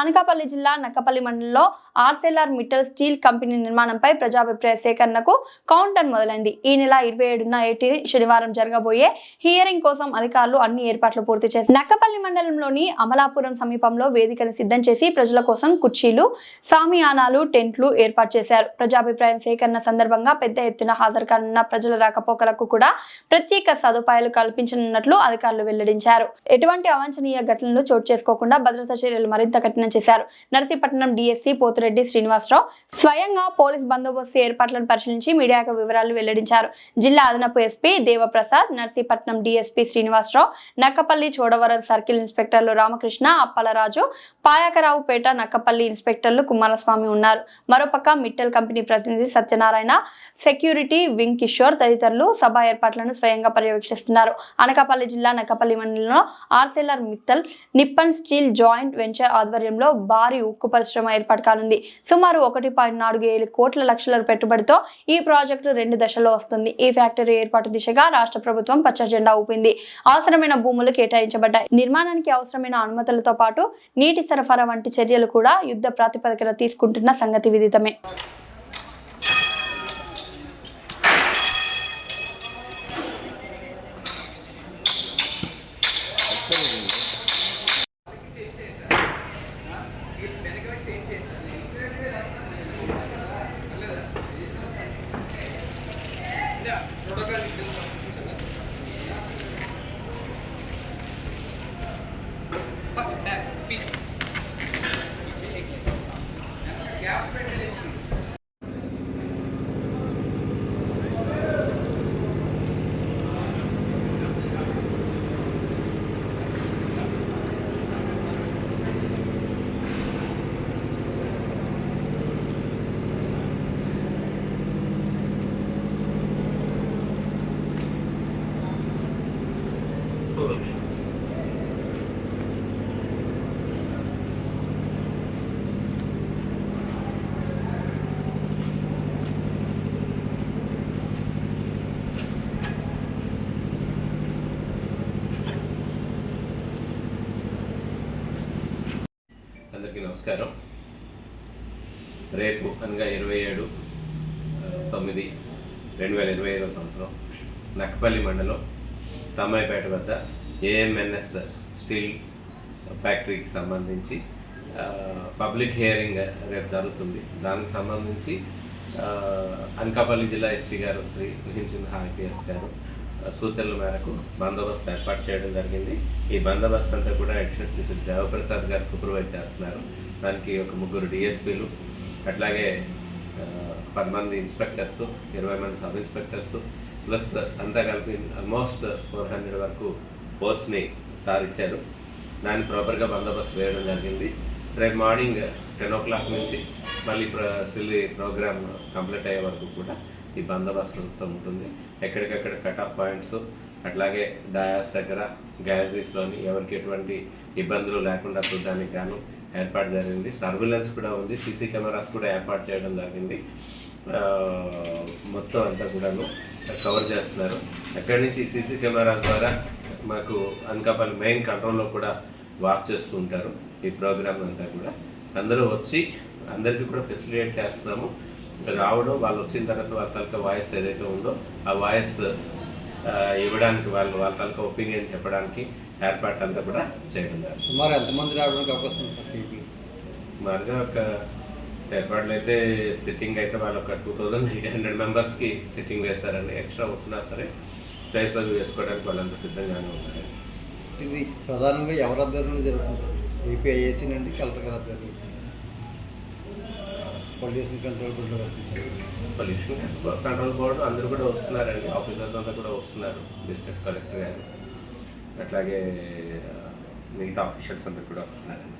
అనకాపల్లి జిల్లా నక్కపల్లి మండలంలో ఆర్సెల్ఆర్ Mittal steel company నిర్మాణంపై ప్రజాభిప్రాయ సేకరణకు కౌంటర్ మొదలైంది. ఈ నెల ఇరవై ఏడున ఏటి శనివారం జరగబోయే హియరింగ్ కోసం అధికారులు అన్ని ఏర్పాట్లు పూర్తి చేశారు. నక్కపల్లి మండలంలోని అమలాపురం సమీపంలో వేదికను సిద్ధం చేసి ప్రజల కోసం కుర్చీలు సామియానాలు టెంట్లు ఏర్పాటు చేశారు. ప్రజాభిప్రాయం సేకరణ సందర్భంగా పెద్ద ఎత్తున హాజరు కానున్న ప్రజల రాకపోకలకు కూడా ప్రత్యేక సదుపాయాలు కల్పించనున్నట్లు అధికారులు వెల్లడించారు. ఎటువంటి అవాంఛనీయ ఘటనలు చోటు చేసుకోకుండా భద్రతా చర్యలు మరింత కఠినం చేశారు. నర్సీపట్నం డిఎస్సీ పోతురెడ్డి రెడ్డి శ్రీనివాసరావు స్వయంగా పోలీస్ బందోబస్తు ఏర్పాట్లను పరిశీలించి మీడియాకు వివరాలు వెల్లడించారు. జిల్లా అదనపు SP Devaprasad Narsipatnam DSP Srinivasarao Nakkapalli Chodavaram circle ఇన్స్పెక్టర్లు Ramakrishna Appalaraju Payakaraopeta Nakkapalli ఇన్స్పెక్టర్లు కుమారస్వామి ఉన్నారు. మరోపక్క మిట్టల్ కంపెనీ ప్రతినిధి సత్యనారాయణ సెక్యూరిటీ వింగ్ కిషోర్ తదితరులు సభ ఏర్పాట్లను స్వయంగా పర్యవేక్షిస్తున్నారు. అనకాపల్లి జిల్లా నక్కపల్లి మండలంలో Arcelor Mittal Nippon steel joint venture ఆధ్వర్యంలో భారీ ఉక్కు పరిశ్రమ ఏర్పాటు కానుంది. సుమారు ఒకటి పాయింట్ నాలుగు ఏడు కోట్ల లక్షల పెట్టుబడితో ఈ ప్రాజెక్టు రెండు దశల్లో వస్తుంది. ఈ ఫ్యాక్టరీ ఏర్పాటు దిశగా రాష్ట్ర ప్రభుత్వం పచ్చ జెండా ఊపింది. అవసరమైన భూములు కేటాయించబడ్డాయి. నిర్మాణానికి అవసరమైన అనుమతులతో పాటు నీటి సరఫరా వంటి చర్యలు కూడా యుద్ధ ప్రాతిపదికన తీసుకుంటున్న సంగతి విదితమే. అందరికీ నమస్కారం. రేపు అనగా ఇరవై ఏడు తొమ్మిది రెండు వేల ఇరవై ఐదవ సంవత్సరం నక్కపల్లి మండలం తమ్మాయిపేట వద్ద ఏఎంఎన్ఎస్ స్టీల్ ఫ్యాక్టరీకి సంబంధించి పబ్లిక్ హియరింగ్ రేపు జరుగుతుంది. దానికి సంబంధించి అనకాపల్లి జిల్లా ఎస్పీ గారు శ్రీ తుహిన్ ఐపీఎస్ గారు సూచనల మేరకు బందోబస్తు ఏర్పాటు చేయడం జరిగింది. ఈ బందోబస్తు అంతా కూడా అడిషనల్ స్పెషల్ దేవప్రసాద్ గారు సూపర్వైజ్ చేస్తున్నారు. దానికి ఒక ముగ్గురు డిఎస్పీలు అట్లాగే పది మంది ఇన్స్పెక్టర్స్ ఇరవై మంది సబ్ ఇన్స్పెక్టర్స్ ప్లస్ అంతా కలిపి ఆల్మోస్ట్ ఫోర్ హండ్రెడ్ వరకు పోస్ట్ని సార్ ఇచ్చారు దాన్ని ప్రాపర్గా బందోబస్తు వేయడం జరిగింది. రేపు మార్నింగ్ టెన్ ఓ క్లాక్ నుంచి మళ్ళీ ప్ర స్టిల్ ప్రోగ్రామ్ కంప్లీట్ అయ్యే వరకు కూడా ఈ బందోబస్తు ఉంటుంది. ఎక్కడికక్కడ కట్ ఆఫ్ పాయింట్స్ అట్లాగే డయాస్ దగ్గర గ్యాలరీస్లోని ఎవరికి ఎటువంటి ఇబ్బందులు లేకుండా చూడడానికి గాను ఏర్పాటు జరిగింది. సర్విలెన్స్ కూడా ఉంది. సీసీ కెమెరాస్ కూడా ఏర్పాటు చేయడం జరిగింది. మొత్తం అంతా కూడాను కవర్ చేస్తున్నారు. అక్కడి నుంచి సీసీ కెమెరాస్ ద్వారా మాకు అనకాపల్లి మెయిన్ కంట్రోల్లో కూడా వాక్ చేస్తూ ఉంటారు ఈ ప్రోగ్రామ్ అంతా కూడా. అందరూ వచ్చి అందరికీ కూడా ఫెసిలిటేట్ చేస్తున్నాము. రావడం వాళ్ళు వచ్చిన తర్వాత వాళ్ళ తాలూకా వాయిస్ ఏదైతే ఉందో ఆ వాయిస్ ఇవ్వడానికి వాళ్ళు వాళ్ళ తాలూకా ఒపీనియన్ చెప్పడానికి ఏర్పాటు అంతా కూడా చేయడం సుమారు ఎంతమంది రావడానికి అవకాశం మారుగా ఒక ఏర్పాట్లు అయితే సిట్టింగ్ అయితే వాళ్ళు ఒక టూ థౌజండ్ ఎయిట్ హండ్రెడ్ మెంబర్స్కి సిట్టింగ్ వేస్తారండి. ఎక్స్ట్రా వచ్చినా సరే ప్రైస్ అవి వేసుకోవడానికి వాళ్ళంతా సిద్ధంగానే ఉన్నారు. ఇది ప్రధానంగా ఎవరి ఆధ్వర్యంలో జరుగుతుంది ఏపీఐఏసీ నుండి కలెక్టర్ గారి ఆధ్వర్యంలో. పొల్యూషన్ కంట్రోల్ బోర్డులో వస్తుంది పొల్యూషన్ కంట్రోల్ బోర్డు అందరూ కూడా వస్తున్నారండి. ఆఫీసర్స్ అంతా కూడా వస్తున్నారు డిస్ట్రిక్ట్ కలెక్టర్ గారు. అట్లాగే మిగతా ఆఫీషియల్స్ అంతా కూడా వస్తున్నారండి.